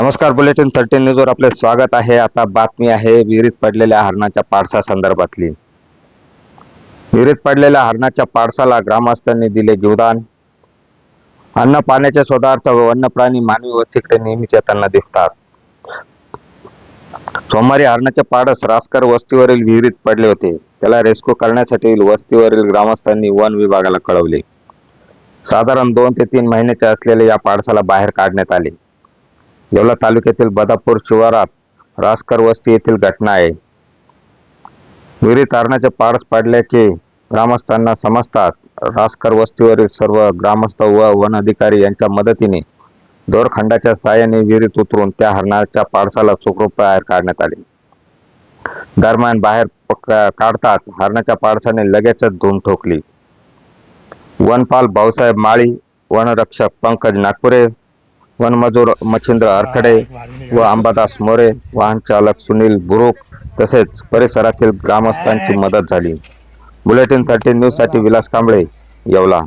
नमस्कार bulletin thirteen न्यूजवर आपले स्वागत आहे. आता बातमी आहे विहिरीत पडलेल्या हरणाच्या पाडसा संदर्भातली. विहिरीत पडलेल्या हरणाच्या पाडसाला ग्रामस्थांनी दिले जीवदान. अन्न पाण्याच्या शोधार्थ व वन्य प्राणी मानवी वस्तीकडे नेहमीच येताना दिसतात. सोमवारी हरणाचे पाडस रासकर वस्तीवरील विहिरीत पडले होते. त्याला रेस्क्यू करण्यासाठी वस्तीवरील ग्रामस्थांनी वन विभागाला कळवले. साधारण दोन ते तीन महिन्याचे असलेले या पाडसाला बाहेर काढण्यात आले. येवला तालुक्यातील बदापूर शिवारात रासकर वस्ती येथील घटना आहे. विहिरीत तारणाचे पाडस पाडल्याचे ग्रामस्थांना समजतात. रासकर वस्तीवरील सर्व ग्रामस्थ व वन अधिकारी यांच्या मदतीने दोरखंडाच्या साहाय्याने विहिरीत उतरून त्या हरणाच्या पाडसाला सुखरूप बाहेर काढण्यात आले. दरम्यान बाहेर पक- काढताच हरणाच्या पाडसाने लगेचच धूम ठोकली. वनपाल भाऊसाहेब माळी वनरक्षक पंकज नागपुरे वनमजूर मच्छिंद्र अरखडे व अंबादास मोरे वाहन चालक सुनील बुरुक तसेच परिसरातील ग्रामस्थांची मदत झाली. बुलेटिन थर्टीन न्यूजसाठी विलास कांबळे येवला.